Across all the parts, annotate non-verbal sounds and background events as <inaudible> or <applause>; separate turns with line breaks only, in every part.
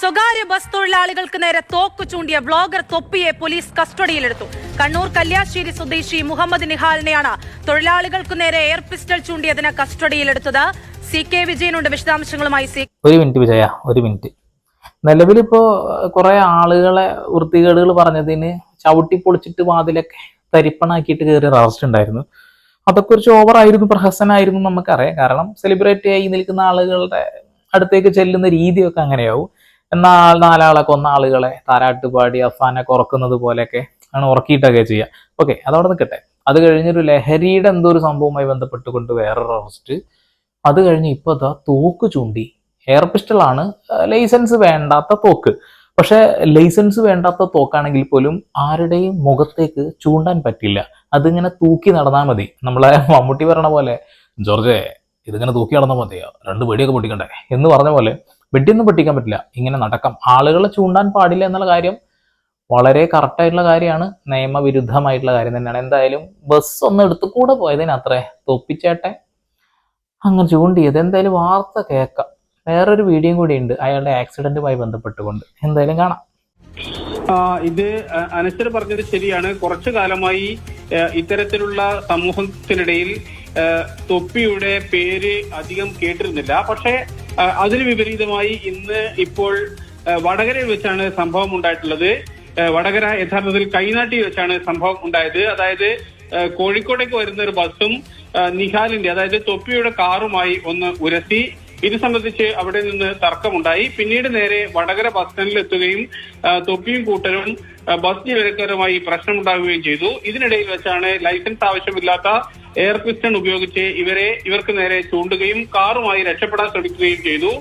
സ്വകാര്യ ബസ് തൊഴിലാളികൾക്ക് നേരെ തോക്ക് ചൂണ്ടിയ ബ്ലോഗർ തൊപ്പിയെ പോലീസ് കസ്റ്റഡിയിലെടുത്തു. കണ്ണൂർ കല്യാശ്ശേരി സ്വദേശി മുഹമ്മദ് നിഹാലിനെയാണ് തൊഴിലാളികൾക്ക് നേരെ എയർ പിസ്റ്റൾ ചൂണ്ടിയതിന് കസ്റ്റഡിയിലെടുത്തത് സി കെ വിജയനുണ്ട്. വിശദാംശങ്ങളുമായി സി
ഒരു മിനിറ്റ് വിജയ ഒരു മിനിറ്റ്. നിലവിലിപ്പോ കുറെ ആളുകളെ വൃത്തികേടുകൾ പറഞ്ഞതിന് ചവിട്ടി പൊളിച്ചിട്ട് വാതിലൊക്കെ തരിപ്പണാക്കിയിട്ട് കയറി അറസ്റ്റ് ഉണ്ടായിരുന്നു. അതൊക്കെ കുറച്ച് ഓവറായിരുന്നു പ്രഹസനായിരുന്നു നമുക്കറിയാം. കാരണം സെലിബ്രേറ്റ് ആയി നിൽക്കുന്ന ആളുകളുടെ അടുത്തേക്ക് ചെല്ലുന്ന രീതിയൊക്കെ അങ്ങനെയാവും. എന്നാൽ നാലാളെ കൊന്ന ആളുകളെ താരാട്ട് പാടി അഫാനൊക്കെ ഉറക്കുന്നത് പോലെയൊക്കെ ആണ് ഉറക്കിയിട്ടൊക്കെ ചെയ്യുക. ഓക്കെ അതവിടെ നിൽക്കട്ടെ. അത് കഴിഞ്ഞൊരു ലഹരിയുടെ എന്തോ ഒരു സംഭവവുമായി ബന്ധപ്പെട്ടുകൊണ്ട് വേറൊരു അറസ്റ്റ് അത് കഴിഞ്ഞ് ഇപ്പൊ അതാ തോക്ക് ചൂണ്ടി. എയർ പിസ്റ്റളാണ് ലൈസൻസ് വേണ്ടാത്ത തോക്ക്. പക്ഷേ ലൈസൻസ് വേണ്ടാത്ത തോക്കാണെങ്കിൽ പോലും ആരുടെയും മുഖത്തേക്ക് ചൂണ്ടാൻ പറ്റില്ല. അതിങ്ങനെ തൂക്കി നടന്നാൽ മതി. നമ്മളെ മമ്മൂട്ടി പറഞ്ഞ പോലെ ജോർജെ ഇതിങ്ങനെ തൂക്കി നടന്നാൽ മതിയോ? രണ്ട് പേടിയൊക്കെ പൊട്ടിക്കണ്ടേ? എന്ന് പറഞ്ഞ പോലെ വെടിയൊന്നും പൊട്ടിക്കാൻ പറ്റില്ല. ഇങ്ങനെ നടക്കാം. ആളുകളെ ചൂണ്ടാൻ പാടില്ല എന്നുള്ള കാര്യം വളരെ കറക്റ്റായിട്ടുള്ള കാര്യമാണ്. നിയമവിരുദ്ധമായിട്ടുള്ള കാര്യം തന്നെയാണ്. എന്തായാലും ബസ് ഒന്ന് എടുത്തുകൂടെ പോയതിനത്രേ തൊപ്പിച്ചേട്ടെ അങ്ങനെ ചൂണ്ടിയത്. എന്തായാലും വാർത്ത കേൾക്കാം. വേറൊരു വീഡിയോയും കൂടി ഉണ്ട് അയാളുടെ ആക്സിഡന്റുമായി ബന്ധപ്പെട്ടുകൊണ്ട്. എന്തായാലും കാണാം.
ഇത് അനശ്വർ പറഞ്ഞത് ശരിയാണ്. കുറച്ചു കാലമായി ഇത്തരത്തിലുള്ള സമൂഹത്തിനിടയിൽ തൊപ്പിയുടെ പേര് അധികം കേട്ടിരുന്നില്ല. പക്ഷേ അതിന് വിപരീതമായി ഇന്ന് ഇപ്പോൾ വടകരയിൽ വെച്ചാണ് സംഭവം ഉണ്ടായിട്ടുള്ളത്. വടകര യഥാർത്ഥത്തിൽ കൈനാട്ടി വെച്ചാണ് സംഭവം ഉണ്ടായത്. അതായത് കോഴിക്കോടേക്ക് വരുന്ന ഒരു ബസ്സും നിഹാലിന്റെ അതായത് തൊപ്പിയുടെ കാറുമായി ഒന്ന് ഉരസി. ഇത് സംബന്ധിച്ച് അവിടെ നിന്ന് തർക്കമുണ്ടായി. പിന്നീട് നേരെ വടകര ബസ് സ്റ്റാൻഡിൽ എത്തുകയും തൊപ്പിയും കൂട്ടരും ബസ് ജീവനക്കാരുമായി പ്രശ്നമുണ്ടാകുകയും ചെയ്തു. ഇതിനിടയിൽ വെച്ചാണ് ലൈസൻസ് ആവശ്യമില്ലാത്ത എയർ പിസ്റ്റൺ ഉപയോഗിച്ച് ഇവരെ ഇവർക്ക് നേരെ ചൂണ്ടുകയും കാറുമായി രക്ഷപ്പെടാൻ ശ്രമിക്കുകയും ചെയ്തു.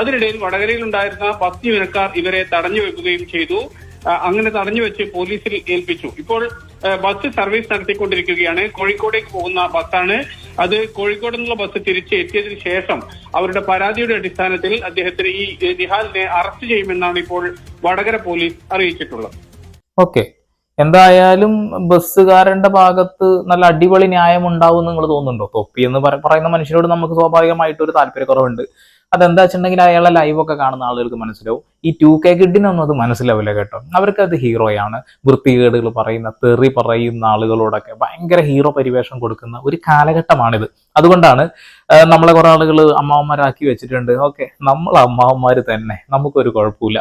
അതിനിടയിൽ വടകരയിൽ ഉണ്ടായിരുന്ന ബസ് ജീവനക്കാർ ഇവരെ തടഞ്ഞു വെക്കുകയും ചെയ്തു. അങ്ങനെ തടഞ്ഞു വെച്ച് പോലീസിൽ ഏൽപ്പിച്ചു. ഇപ്പോൾ ബസ് സർവീസ് നടത്തിക്കൊണ്ടിരിക്കുകയാണ്. കോഴിക്കോടേക്ക് പോകുന്ന ബസ്സാണ്. അത് കോഴിക്കോട് നിന്നുള്ള ബസ് തിരിച്ച് എത്തിയതിനു ശേഷം അവരുടെ പരാതിയുടെ അടിസ്ഥാനത്തിൽ അദ്ദേഹത്തിന് ഈ നിഹാലിനെ അറസ്റ്റ് ചെയ്യുമെന്നാണ് ഇപ്പോൾ വടകര പോലീസ് അറിയിച്ചിട്ടുള്ളത്.
ഓക്കെ. എന്തായാലും ബസ്സുകാരന്റെ ഭാഗത്ത് നല്ല അടിപൊളി ന്യായം ഉണ്ടാവും നിങ്ങൾ തോന്നുന്നുണ്ടോ? തൊപ്പി എന്ന് പറയുന്ന മനുഷ്യരോട് നമുക്ക് സ്വാഭാവികമായിട്ട് ഒരു താല്പര്യക്കുറവുണ്ട്. അതെന്താ വെച്ചിട്ടുണ്ടെങ്കിൽ അയാളെ ലൈവൊക്കെ കാണുന്ന ആളുകൾക്ക് മനസ്സിലാവും. ഈ ടു കെ കിഡിനൊന്നും അത് മനസ്സിലാവില്ല കേട്ടോ. അവർക്ക് അത് ഹീറോയാണ് വൃത്തികേടുകൾ പറയുന്ന തെറി പറയുന്ന ആളുകളോടൊക്കെ ഭയങ്കര ഹീറോ പരിവേഷം കൊടുക്കുന്ന ഒരു കാലഘട്ടമാണിത്. അതുകൊണ്ടാണ് നമ്മളെ കുറെ ആളുകൾ അമ്മാവന്മാരാക്കി വെച്ചിട്ടുണ്ട്. ഓക്കെ നമ്മൾ അമ്മാവന്മാർ തന്നെ. നമുക്കൊരു കുഴപ്പമില്ല.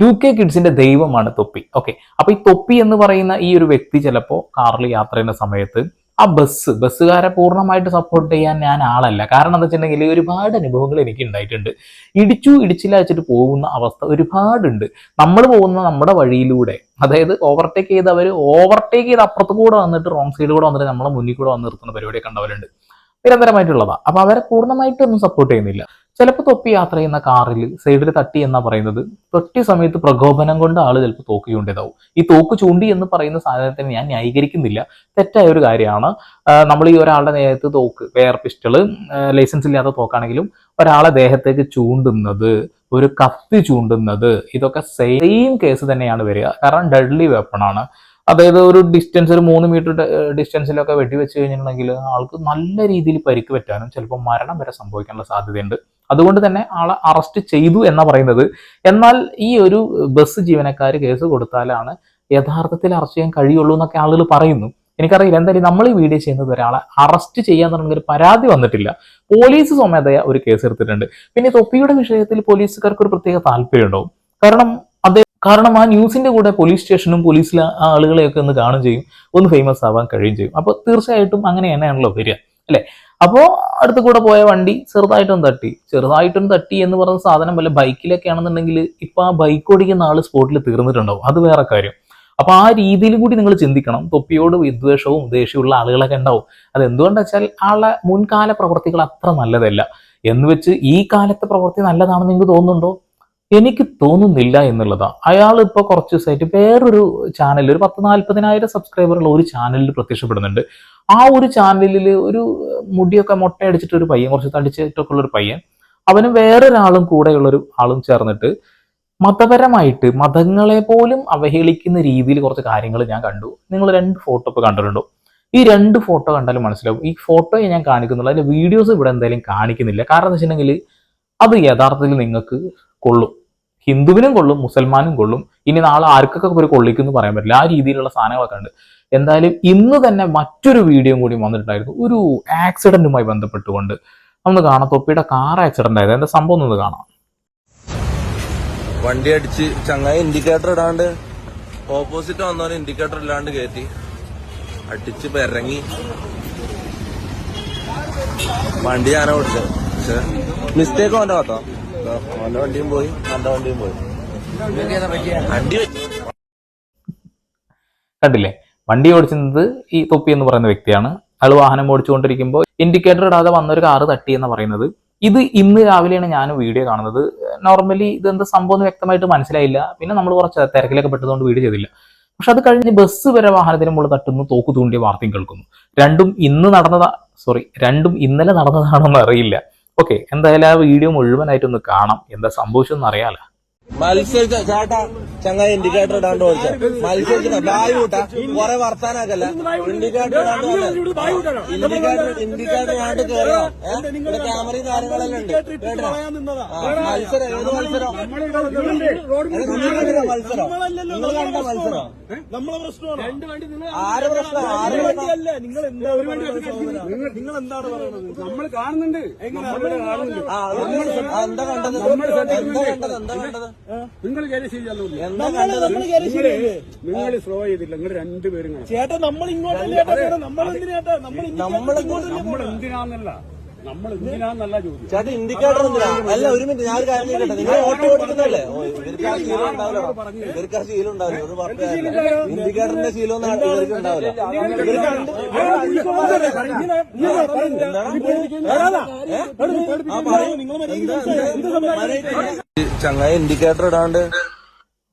ടു കെ കിഡ്സിന്റെ ദൈവമാണ് തൊപ്പി. ഓക്കെ അപ്പൊ ഈ തൊപ്പി എന്ന് പറയുന്ന ഈ ഒരു വ്യക്തി ചിലപ്പോ കാറിൽ യാത്ര ചെയ്യുന്ന സമയത്ത് ആ ബസ് ബസ്സുകാരെ പൂർണമായിട്ട് സപ്പോർട്ട് ചെയ്യാൻ ഞാൻ ആളല്ല. കാരണം എന്താ വെച്ചിട്ടുണ്ടെങ്കിൽ ഒരുപാട് അനുഭവങ്ങൾ എനിക്ക് ഉണ്ടായിട്ടുണ്ട്. ഇടിച്ചു ഇടിച്ചില്ല വെച്ചിട്ട് പോകുന്ന അവസ്ഥ ഒരുപാടുണ്ട്. നമ്മൾ പോകുന്ന നമ്മുടെ വഴിയിലൂടെ അതായത് ഓവർടേക്ക് ചെയ്ത് അവർ ഓവർടേക്ക് ചെയ്ത് അപ്പുറത്ത് കൂടെ വന്നിട്ട് റോങ് സൈഡ് കൂടെ വന്നിട്ട് നമ്മളെ മുന്നിൽ കൂടെ വന്ന് നിർത്തുന്ന പരിപാടിയൊക്കെ കണ്ടവരുണ്ട് നിരന്തരമായിട്ടുള്ളതാണ് അപ്പൊ അവരെ പൂർണമായിട്ടൊന്നും സപ്പോർട്ട് ചെയ്യുന്നില്ല. ചിലപ്പോൾ തൊപ്പി യാത്ര ചെയ്യുന്ന കാറിൽ സൈഡിൽ തട്ടി എന്നാ പറയുന്നത്. തൊട്ടിയ സമയത്ത് പ്രകോപനം കൊണ്ട് ആൾ ചിലപ്പോൾ തോക്ക് ചൂണ്ടിയതാവും. ഈ തോക്ക് ചൂണ്ടി എന്ന് പറയുന്ന സാധനത്തിന് ഞാൻ ന്യായീകരിക്കുന്നില്ല. തെറ്റായ ഒരു കാര്യമാണ്. നമ്മൾ ഈ ഒരാളുടെ നേരത്ത് തോക്ക് വെയർ പിസ്റ്റൾ ലൈസൻസ് ഇല്ലാത്ത തോക്കാണെങ്കിലും ഒരാളെ ദേഹത്തേക്ക് ചൂണ്ടുന്നത് ഒരു കത്തി ചൂണ്ടുന്നത് ഇതൊക്കെ സെയിം കേസ് തന്നെയാണ് വരിക. കാരണം ഡെഡ്ലി ആണ്. അതായത് ഒരു ഡിസ്റ്റൻസ് ഒരു മൂന്ന് മീറ്റർ ഡിസ്റ്റൻസിലൊക്കെ വെടിവെച്ച് കഴിഞ്ഞിട്ടുണ്ടെങ്കിൽ ആൾക്ക് നല്ല രീതിയിൽ പരിക്ക് പറ്റാനും ചിലപ്പോൾ മരണം വരെ സംഭവിക്കാനുള്ള സാധ്യതയുണ്ട്. അതുകൊണ്ട് തന്നെ ആളെ അറസ്റ്റ് ചെയ്തു എന്നാ പറയുന്നത്. എന്നാൽ ഈ ഒരു ബസ് ജീവനക്കാർ കേസ് കൊടുത്താലാണ് യഥാർത്ഥത്തിൽ അറസ്റ്റ് ചെയ്യാൻ കഴിയുള്ളൂ എന്നൊക്കെ ആളുകൾ പറയുന്നു. എനിക്കറിയില്ല എന്തായാലും നമ്മൾ ഈ വീഡിയോ ചെയ്യുന്നത് ഒരാളെ അറസ്റ്റ് ചെയ്യാൻ തുടങ്ങിയ ഒരു പരാതി വന്നിട്ടില്ല. പോലീസ് സ്വമേധയ ഒരു കേസ് എടുത്തിട്ടുണ്ട്. പിന്നെ തൊപ്പിയുടെ വിഷയത്തിൽ പോലീസുകാർക്ക് ഒരു പ്രത്യേക താല്പര്യം ഉണ്ടാവും. കാരണം അദ്ദേഹം കാരണം ആ ന്യൂസിന്റെ കൂടെ പോലീസ് സ്റ്റേഷനും പോലീസിലെ ആളുകളെയൊക്കെ ഒന്ന് കാണുകയും ചെയ്യും ഒന്ന് ഫേമസ് ആവാൻ കഴിയുകയും ചെയ്യും. അപ്പോൾ തീർച്ചയായിട്ടും അങ്ങനെ തന്നെയാണല്ലോ വരിക അല്ലെ? അപ്പോൾ അടുത്ത കൂടെ പോയ വണ്ടി ചെറുതായിട്ടൊന്ന് തട്ടി. ചെറുതായിട്ടൊന്ന് തട്ടി എന്ന് പറഞ്ഞ സാധനം വല്ല ബൈക്കിലൊക്കെ ആണെന്നുണ്ടെങ്കിൽ ഇപ്പൊ ആ ബൈക്ക് ഓടിക്കുന്ന ആൾ സ്പോട്ടിൽ തീർന്നിട്ടുണ്ടാവും. അത് വേറെ കാര്യം. അപ്പൊ ആ രീതിയിൽ കൂടി നിങ്ങൾ ചിന്തിക്കണം. തൊപ്പിയോട് വിദ്വേഷവും ദേഷ്യമുള്ള ആളുകളൊക്കെ ഉണ്ടാവും. അത് എന്തുകൊണ്ടാ വെച്ചാൽ ആളെ മുൻകാല പ്രവർത്തികൾ അത്ര നല്ലതല്ല. എന്ന് വെച്ച് ഈ കാലത്തെ പ്രവൃത്തി നല്ലതാണെന്ന് നിങ്ങൾക്ക് തോന്നുന്നുണ്ടോ? എനിക്ക് തോന്നുന്നില്ല എന്നുള്ളതാ. അയാൾ ഇപ്പോൾ കുറച്ച് ദിവസമായിട്ട് വേറൊരു ചാനലിൽ ഒരു പത്ത് നാൽപ്പതിനായിരം സബ്സ്ക്രൈബറുള്ള ഒരു ചാനലിൽ പ്രത്യക്ഷപ്പെടുന്നുണ്ട്. ആ ഒരു ചാനലിൽ ഒരു മുടിയൊക്കെ മുട്ടയടിച്ചിട്ട് ഒരു പയ്യൻ കുറച്ച് തടിച്ചിട്ടൊക്കെ ഉള്ള ഒരു പയ്യൻ അവനും വേറൊരാളും കൂടെയുള്ളൊരു ആളും ചേർന്നിട്ട് മതപരമായിട്ട് മതങ്ങളെ പോലും അവഹേളിക്കുന്ന രീതിയിൽ കുറച്ച് കാര്യങ്ങൾ ഞാൻ കണ്ടു. നിങ്ങൾ രണ്ട് ഫോട്ടോ ഇപ്പോൾ കണ്ടിട്ടുണ്ടോ? ഈ രണ്ട് ഫോട്ടോ കണ്ടാലും മനസ്സിലാവും. ഈ ഫോട്ടോയെ ഞാൻ കാണിക്കുന്നുള്ളൂ. അതിന്റെ വീഡിയോസ് ഇവിടെ എന്തായാലും കാണിക്കുന്നില്ല. കാരണം എന്ന് വെച്ചിട്ടുണ്ടെങ്കിൽ അത് യഥാർത്ഥത്തിൽ നിങ്ങൾക്ക് കൊള്ളും. ഹിന്ദുവിനും കൊള്ളും മുസൽമാനും കൊള്ളും. ഇനി നാളെ ആർക്കൊക്കെ ഒരു കൊള്ളിക്കുന്നു പറയാൻ പറ്റില്ല. ആ രീതിയിലുള്ള സാധനങ്ങളൊക്കെ ഉണ്ട്. എന്തായാലും ഇന്ന് തന്നെ മറ്റൊരു വീഡിയോ കൂടി വന്നിട്ടുണ്ടായിരുന്നു. ഒരു ആക്സിഡന്റുമായി ബന്ധപ്പെട്ടുകൊണ്ട്. നമ്മൾ കാണാം തൊപ്പിയുടെ കാർ ആക്സിഡന്റ് ആയത് എന്താ സംഭവം ഒന്ന് കാണാം.
വണ്ടി അടിച്ച് ചങ്ങായി ഇൻഡിക്കേറ്റർ ഇടാണ്ട് ഓപ്പോസിറ്റ് വന്നവന് ഇൻഡിക്കേറ്റർ ഇല്ലാണ്ട് കയറ്റി അടിച്ച് പെരങ്ങി. വണ്ടി ഞാനോ ഓടിച്ചത്? മിസ്റ്റേക്ക് അവന്റെ കേട്ടോ പോയി
കണ്ടില്ലേ? വണ്ടി ഓടിച്ചിരുന്നത് ഈ തൊപ്പി എന്ന് പറയുന്ന വ്യക്തിയാണ്. അയാൾ വാഹനം ഓടിച്ചുകൊണ്ടിരിക്കുമ്പോൾ ഇൻഡിക്കേറ്റർ ഇടാതെ വന്നൊരു കാറ് തട്ടി എന്ന് പറയുന്നത്. ഇത് ഇന്ന് രാവിലെയാണ് ഞാൻ വീഡിയോ കാണുന്നത്. നോർമലി ഇതെന്താ സംഭവം എന്ന് വ്യക്തമായിട്ട് മനസ്സിലായില്ല. പിന്നെ നമ്മൾ കുറച്ച് തിരക്കിലൊക്കെ പെട്ടതുകൊണ്ട് വീഡിയോ ചെയ്തില്ല. പക്ഷെ അത് കഴിഞ്ഞ് ബസ് വരെ വാഹനത്തിന് മുകളിൽ തട്ടുന്നു തോക്കു തൂണ്ടിയ വാർത്തയും കേൾക്കുന്നു. രണ്ടും ഇന്ന് നടന്നതാ സോറി രണ്ടും ഇന്നലെ നടന്നതാണോ അറിയില്ല. ഓക്കെ എന്തായാലും ആ വീഡിയോ മുഴുവനായിട്ടൊന്ന് കാണാം. എന്താ സംഭവിച്ചതെന്ന് അറിയാലോ.
മത്സരിച്ച ചേട്ടാ ചങ്ങായി ഇൻഡിക്കേറ്റർ ഇടാണ്ട് ഓടിച്ച. മത്സരിച്ച ബായ് കൂട്ടാ കൊറേ വർത്താനാക്കല്ല ഇൻഡിക്കേറ്റർ ഇടാണ്ട് ഇൻഡിക്കേറ്റർ ഇൻഡിക്കേറ്റർ ഇടാണ്ട് കേറോ ഇവിടെ ക്യാമറയും കാര്യങ്ങളെല്ലാം ഉണ്ട്. കേട്ടോ? മത്സരം ഏത് മത്സരം? മത്സരം. നിങ്ങൾ കണ്ട മത്സരം.
നമ്മളെ പ്രശ്നമാണ്? രണ്ട് വണ്ടി നിങ്ങൾ
ആരെ പ്രശ്നം? ആരെ
നിങ്ങൾ എന്താ ഒരു വണ്ടി നിങ്ങൾ എന്താണ് പറയുന്നത്? നമ്മൾ കാണുന്നുണ്ട്.
ആ, എന്താ കണ്ടത്? എന്താ കണ്ടത്? എന്താ കണ്ടത്?
നിങ്ങൾ കയറി നിങ്ങൾ സ്ലോ ചെയ്തില്ല നിങ്ങൾ രണ്ടുപേരും ചേട്ടാ നമ്മൾ ഇങ്ങോട്ടല്ലേ നമ്മൾ എന്തിനാ നമ്മൾ
നമ്മൾ
എന്തിനാന്നല്ല. നമ്മൾ എന്തിനാന്നല്ല ചോദ്യം.
ചേട്ടാ ഇൻഡിക്കേറ്റർ അല്ല ഒരു മിനിറ്റ് ഞാൻ ഒരു കാര്യം നിങ്ങൾ ഓട്ടോ ഓടിക്കുന്നല്ലേ ഇവർക്ക് ആ ശീലം ഉണ്ടാവില്ല. ഇവർക്ക് ആ ശീലം ഉണ്ടാവില്ല. ഒരു ഇൻഡിക്കേറ്ററിന്റെ ശീലം ഒന്നും ഇവർക്ക് ഉണ്ടാവില്ല. ഇവർക്ക് ഉണ്ട്. ചങ്ങായി ഇൻഡിക്കേറ്റർ ഇടാണ്ട്.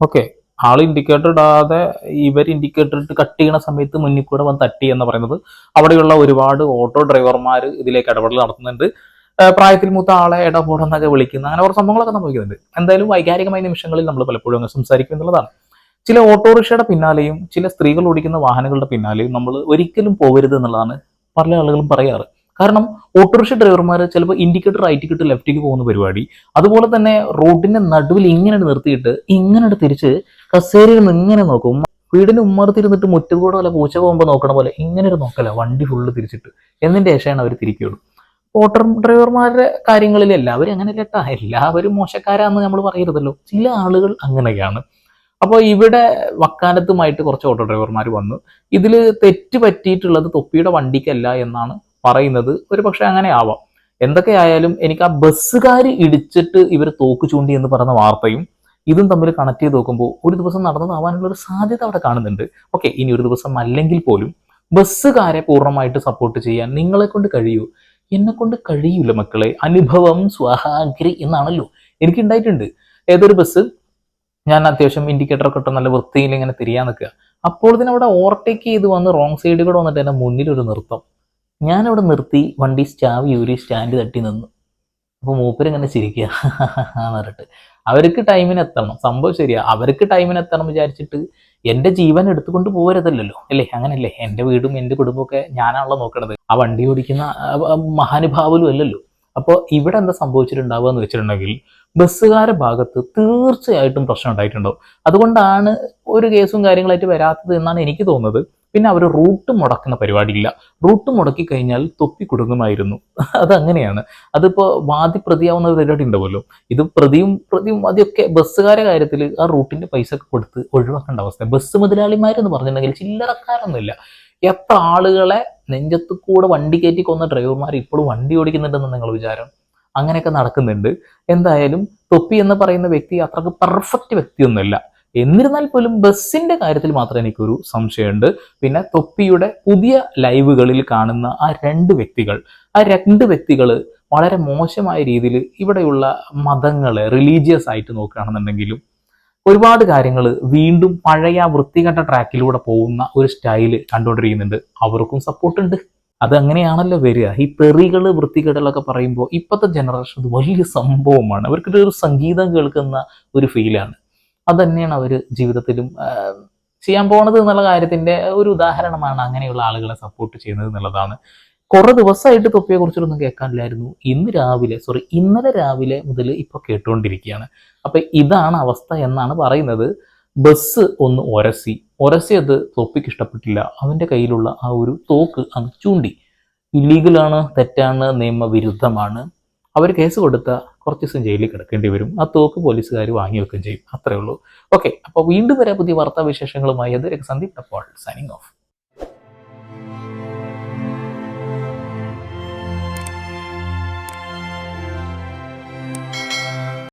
ഓക്കെ. ആൾ ഇൻഡിക്കേറ്റർ ഇടാതെ ഇവർ ഇൻഡിക്കേറ്റർ ഇട്ട് കട്ട് ചെയ്യണ സമയത്ത് മുന്നിൽ കൂടെ വന്ന് തട്ടി എന്ന് പറയുന്നത്. അവിടെയുള്ള ഒരുപാട് ഓട്ടോ ഡ്രൈവർമാർ ഇതിലേക്ക് ഇടപെടൽ നടത്തുന്നുണ്ട്. പ്രായത്തിൽ മൂത്ത ആളെ ഇടപെടുന്നൊക്കെ വിളിക്കുന്ന അങ്ങനെ കുറച്ച് സംഭവങ്ങളൊക്കെ സംഭവിക്കുന്നുണ്ട്. എന്തായാലും വൈകാരികമായ നിമിഷങ്ങളിൽ നമ്മൾ പലപ്പോഴും അങ്ങ് സംസാരിക്കും എന്നുള്ളതാണ്. ചില ഓട്ടോറിക്ഷയുടെ പിന്നാലെയും ചില സ്ത്രീകൾ ഓടിക്കുന്ന വാഹനങ്ങളുടെ പിന്നാലെയും നമ്മൾ ഒരിക്കലും പോകരുത് എന്നുള്ളതാണ് പല ആളുകളും പറയാറ്. കാരണം ഓട്ടോറിക്ഷ ഡ്രൈവർമാർ ചിലപ്പോൾ ഇൻഡിക്കേറ്റർ റൈറ്റിക്ക് കിട്ട് ലെഫ്റ്റിക്ക് പോകുന്ന പരിപാടി. അതുപോലെ തന്നെ റോഡിന്റെ നടുവിൽ ഇങ്ങനെ നിർത്തിയിട്ട് ഇങ്ങനെ തിരിച്ച് കസേരയിൽ നിന്ന് ഇങ്ങനെ നോക്കും. വീടിന് ഉമ്മറത്തിരുന്നിട്ട് മുറ്റത്തൂടെ വല്ല പൂച്ച പോകുമ്പോൾ നോക്കണ പോലെ ഇങ്ങനെ ഒരു നോക്കല വണ്ടി ഫുള്ള് തിരിച്ചിട്ട്. എന്നിന്റെ ശേഷമാണ് അവർ തിരിക്കുള്ളൂ. ഓട്ടോ ഡ്രൈവർമാരുടെ കാര്യങ്ങളിൽ എല്ലാവരും അങ്ങനെ കേട്ടാ എല്ലാവരും മോശക്കാരാന്ന് നമ്മൾ പറയരുതല്ലോ. ചില ആളുകൾ അങ്ങനെയാണ്. അപ്പോൾ ഇവിടെ വക്കാലത്തുമായിട്ട് കുറച്ച് ഓട്ടോ ഡ്രൈവർമാർ വന്നു. ഇതിൽ തെറ്റ് പറ്റിയിട്ടുള്ളത് തൊപ്പിയുടെ വണ്ടിക്കല്ല എന്നാണ് പറയുന്നത് ഒരു പക്ഷെ അങ്ങനെ ആവാം. എന്തൊക്കെ ആയാലും എനിക്ക് ആ ബസ്സുകാർ ഇടിച്ചിട്ട് ഇവർ തോക്ക് ചൂണ്ടി എന്ന് പറയുന്ന വാർത്തയും ഇതും തമ്മിൽ കണക്ട് ചെയ്ത് നോക്കുമ്പോൾ ഒരു ദിവസം നടന്നതാവാനുള്ള ഒരു സാധ്യത അവിടെ കാണുന്നുണ്ട്. ഓക്കെ ഇനി ഒരു ദിവസം അല്ലെങ്കിൽ പോലും ബസ്സുകാരെ പൂർണമായിട്ട് സപ്പോർട്ട് ചെയ്യാൻ നിങ്ങളെ കൊണ്ട് കഴിയൂ. എന്നെ കൊണ്ട് കഴിയൂല മക്കളെ. അനുഭവം സ്വഹാഗ്രി എന്നാണല്ലോ എനിക്ക് ഉണ്ടായിട്ടുണ്ട്. ഏതൊരു ബസ് ഞാൻ അത്യാവശ്യം ഇൻഡിക്കേറ്റർ ഒക്കെ ഇട്ട് നല്ല വൃത്തിയിൽ ഇങ്ങനെ തിരിയാൻ നിൽക്കുക. അപ്പോൾ തന്നെ അവിടെ ഓവർടേക്ക് ചെയ്ത് വന്ന് റോങ് സൈഡിൽ കൂടെ വന്നിട്ട് എന്റെ മുന്നിൽ ഒരു നൃത്തം. ഞാനവിടെ നിർത്തി വണ്ടി സ്റ്റാവ് യൂരി സ്റ്റാൻഡ് തട്ടി നിന്നു. അപ്പോൾ മൂപ്പരിങ്ങനെ ചിരിക്കുക എന്ന് പറഞ്ഞിട്ട്. അവർക്ക് ടൈമിന് എത്തണം. സംഭവം ശരിയാ. അവർക്ക് ടൈമിന് എത്തണം വിചാരിച്ചിട്ട് എന്റെ ജീവൻ എടുത്തുകൊണ്ട് പോകരുതല്ലോ അല്ലേ? അങ്ങനല്ലേ? എന്റെ വീടും എന്റെ കുടുംബമൊക്കെ ഞാനാണല്ലോ നോക്കണത്. ആ വണ്ടി ഓടിക്കുന്ന മഹാനുഭാവലും അല്ലല്ലോ. അപ്പോൾ ഇവിടെ എന്താ സംഭവിച്ചിട്ടുണ്ടാവുക എന്ന് വെച്ചിട്ടുണ്ടെങ്കിൽ ബസ്സുകാരുടെ ഭാഗത്ത് തീർച്ചയായിട്ടും പ്രശ്നം ഉണ്ടായിട്ടുണ്ടാവും. അതുകൊണ്ടാണ് ഒരു കേസും കാര്യങ്ങളായിട്ട് വരാത്തത് എന്നാണ് എനിക്ക് തോന്നുന്നത്. പിന്നെ അവർ റൂട്ട് മുടക്കുന്ന പരിപാടിയില്ല. റൂട്ട് മുടക്കി കഴിഞ്ഞാൽ തൊപ്പി കുടുങ്ങുമായിരുന്നു. <laughs> അതങ്ങനെയാണ്. അതിപ്പോൾ വാദി പ്രതിയാവുന്ന പരിപാടി ഉണ്ടാവുമല്ലോ ഇത് പ്രതിയും പ്രതിയും വാദിയൊക്കെ ബസ്സുകാരെ കാര്യത്തിൽ ആ റൂട്ടിന്റെ പൈസ ഒക്കെ കൊടുത്ത് ഒഴിവാക്കേണ്ട അവസ്ഥ ബസ് മുതലാളിമാരെന്ന് പറഞ്ഞിട്ടുണ്ടെങ്കിൽ ചില്ലറക്കാരൊന്നുമില്ല. എത്ര ആളുകളെ നെഞ്ചത്ത് കൂടെ വണ്ടി കയറ്റി കൊന്ന ഡ്രൈവർമാർ ഇപ്പോഴും വണ്ടി ഓടിക്കുന്നുണ്ടെന്ന് നിങ്ങൾ വിചാരം? അങ്ങനെയൊക്കെ നടക്കുന്നുണ്ട്. എന്തായാലും തൊപ്പി എന്ന് പറയുന്ന വ്യക്തി അത്രയ്ക്ക് പെർഫെക്റ്റ് വ്യക്തിയൊന്നുമല്ല. എന്നിരുന്നാൽ പോലും ബസ്സിന്റെ കാര്യത്തിൽ മാത്രം എനിക്കൊരു സംശയമുണ്ട്. പിന്നെ തൊപ്പിയുടെ പുതിയ ലൈവുകളിൽ കാണുന്ന ആ രണ്ട് വ്യക്തികൾ ആ രണ്ട് വ്യക്തികൾ വളരെ മോശമായ രീതിയിൽ ഇവിടെയുള്ള മതങ്ങളെ റിലീജിയസ് ആയിട്ട് നോക്കുകയാണെന്നുണ്ടെങ്കിലും ഒരുപാട് കാര്യങ്ങൾ വീണ്ടും പഴയ വൃത്തികെട്ട ട്രാക്കിലൂടെ പോകുന്ന ഒരു സ്റ്റൈൽ കണ്ടുകൊണ്ടിരിക്കുന്നുണ്ട്. അവർക്കും സപ്പോർട്ടുണ്ട് അത് അങ്ങനെയാണല്ലോ വരിക. ഈ പെറികൾ വൃത്തികേടലൊക്കെ പറയുമ്പോൾ ഇപ്പോഴത്തെ ജനറേഷൻ അത് വലിയ സംഭവമാണ്. അവർക്കിട്ടൊരു സംഗീതം കേൾക്കുന്ന ഒരു ഫീലാണ് അത് തന്നെയാണ് അവർ ജീവിതത്തിലും ചെയ്യാൻ പോണത് എന്നുള്ള കാര്യത്തിന്റെ ഒരു ഉദാഹരണമാണ് അങ്ങനെയുള്ള ആളുകളെ സപ്പോർട്ട് ചെയ്യുന്നത് എന്നുള്ളതാണ്. കുറെ ദിവസമായിട്ട് തൊപ്പിയെ കുറിച്ചൊന്നും കേൾക്കാനില്ലായിരുന്നു. ഇന്ന് രാവിലെ സോറി ഇന്നലെ രാവിലെ മുതൽ ഇപ്പൊ കേട്ടുകൊണ്ടിരിക്കുകയാണ് അപ്പൊ ഇതാണ് അവസ്ഥ എന്നാണ് പറയുന്നത്. ബസ് ഒന്ന് ഒരസി. ഒരസി അത് തൊപ്പിക്ക് ഇഷ്ടപ്പെട്ടില്ല. അവന്റെ കയ്യിലുള്ള ആ ഒരു തോക്ക് അത് ചൂണ്ടി. ഇല്ലീഗലാണ് തെറ്റാണ് നിയമവിരുദ്ധമാണ്. അവർ കേസ് കൊടുത്ത കുറച്ച് ദിവസം ജയിലിൽ കിടക്കേണ്ടി വരും. ആ തോക്ക് പോലീസുകാർ വാങ്ങി വെക്കുകയും ചെയ്യും. അത്രേ ഉള്ളൂ. ഓക്കെ അപ്പോൾ വീണ്ടും വരെ പുതിയ വാർത്താ വിശേഷങ്ങളുമായി അത് സന്ദീപ് അപ്പോൾ സൈനിങ് ഓഫ്